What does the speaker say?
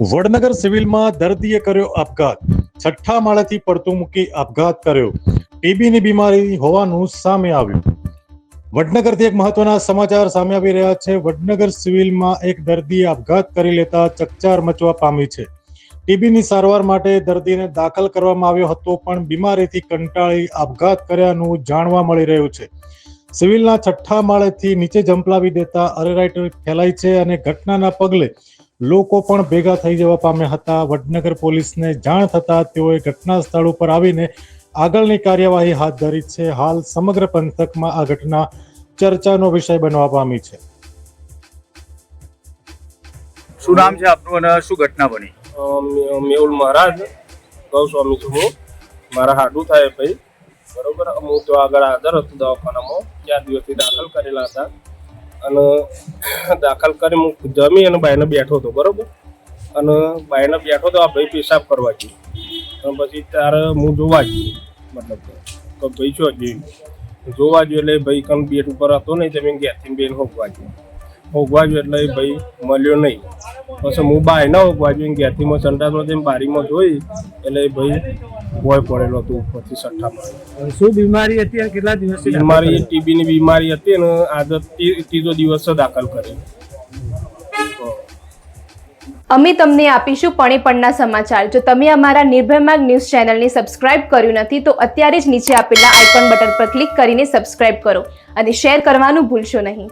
વડનગર સિવિલમાં દર્દીએ કર્યો આપઘાત. છઠ્ઠા માળેથી પડતું મૂકી આપઘાત કર્યો. ટીબીની બીમારી હોવાનું સામે આવ્યું. વડનગરથી એક મહત્વના સમાચાર સામે આવી રહ્યા છે. વડનગર સિવિલમાં એક દર્દીએ આપઘાત કરી લેતા ચકચાર મચવા પામી છે. ટીબીની સારવાર માટે દર્દીને દાખલ કરવામાં આવ્યો હતો, પણ બીમારીથી કંટાળી આપઘાત કર્યાનું જાણવા મળી રહ્યું છે. સિવિલના છઠ્ઠા માળેથી નીચે જંપલાવી દેતા અરેરાઈટ ફેલાઈ છે અને ઘટનાના પગલે લોકો પણ ભેગા થઈ જવા પામ્યા હતા. વડનગર પોલીસને જાણ થતા તેઓએ ઘટના સ્થળ ઉપર આવીને આગળની કાર્યવાહી હાથ ધરી છે. હાલ સમગ્ર પંથકમાં આ ઘટના ચર્ચાનો વિષય બનવા પામી છે. શું નામ છે આપનું અને શું ઘટના બની? મેહુલ મહારાજ ગૌસ્વામી છું હું. મારા હાડું થાય ભાઈ. બરોબર? હું તો આગળ હાજર હતું દવાખાનામાં. ચાર દિવસથી દાખલ કરેલા હતા. અને દાખલ કરી હું જમી અને બાયને બેઠો હતો, બરોબર? અને બાયને બેઠો તો આ ભાઈ પેશાબ કરવા ગયો. અને પછી ત્યારે હું જોવા ગયો, મતલબ કે, તો ભાઈ છો જોયું જોવા ગયો એટલે ભાઈ કંઈ બેટ ઉપર હતો નહીં તમે ઘેરથી બેન હોગવા ગયો. હોગવા ગયો એટલે ભાઈ મળ્યો નહીં. પછી હું બાય ના બાજુ ઘેરથી મેં સંડાસમાં જઈને બારીમાં જોઈ એટલે ભાઈ ભોય પડેલો હતો ઉપરથી સઠ્ઠામાં શું બીમારી હતી અને કેટલા દિવસ બીમારી ટીબીની બીમારી હતી અને આજે ત્રીજો દિવસ દાખલ કરી અમે તમને આપીશું પણેપણના સમાચાર. જો તમે અમારા નિર્ભય માર્ગ ન્યૂઝ ચેનલને સબસ્ક્રાઇબ કર્યું નથી તો અત્યારે જ નીચે આપેલા આઇકોન બટન પર ક્લિક કરીને સબસ્ક્રાઇબ કરો અને શેર કરવાનું ભૂલશો નહીં.